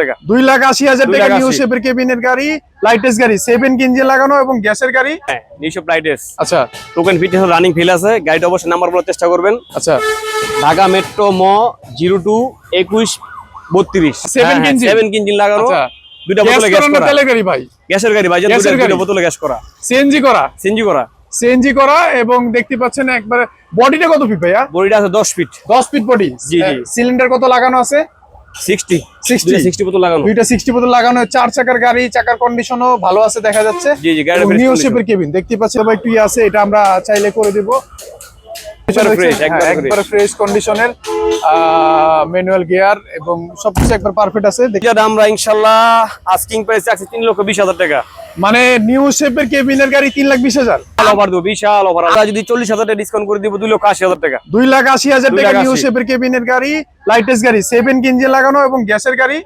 টাকা। দুই লাখ আশি হাজার টাকা নিউ। শেপের কেবিনের গাড়ি লাইটেস্ট গাড়ি সেভেন লাগানো এবং গ্যাসের গাড়ি। হ্যাঁ নিশো প্রাইডেস আচ্ছা। টোকেন ফিটনেস রানিং ফিল আছে গাড়িটা অবশ্যই নাম্বার বলার চেষ্টা করবেন। আচ্ছা। ঢাকা মেট্রো ম জিরো টু একুশ বত্রিশ। Seven engine? সেভেন ইঞ্জিন লাগানো। আচ্ছা। দুইটা বোতলে গ্যাস করা। তেলের গাড়ি ভাই। গ্যাসের গাড়ি ভাই গ্যাসের গাড়ি? বোতলে গ্যাস করা। সিএনজি করা। সিএনজি করা। সিএনজি করা এবং দেখতে পাচ্ছেন একবারে বডিটা কত ফিট ভাইয়া? বডিটা আছে দশ ফিট দশ ফিট বডি জি, জি। সিলিন্ডার কত লাগানো আছে? সিক্সটি। 60? সিক্সটি বোতল লাগানো। দুইটা সিক্সটি বোতল লাগানো চার চাকার গাড়ি চাকার কন্ডিশনও ভালো আছে দেখা যাচ্ছে। জি জি গাড়িটা নিউ। শেপের কেবিন দেখতে ইয়ে আছে এটা আমরা চাইলে করে দিব। একবারে fresh, হ্যাঁ, একবারে ফ্রেশ কন্ডিশনের ম্যানুয়াল গিয়ার এবং সবকিছু একবার পারফেক্ট আছে। যেটা আমরা ইনশাল্লাহ আস্কিং প্রাইস আছে তিন লক্ষ বিশ হাজার টাকা। মানে নিউ শেপের কেবিনের গাড়ি তিন লাখ বিশ হাজার। অফার দেবো বিশাল অফার আমরা যদি চল্লিশ হাজার টাকা ডিসকাউন্ট করে দিব দুই লক্ষ আশি হাজার টাকা। দুই লাখ আশি হাজার টাকা নিউ। শেপের কেবিনের গাড়ি লাইটেস্ট গাড়ি সেভেন ইঞ্জিন লাগানো এবং গ্যাসের গাড়ি।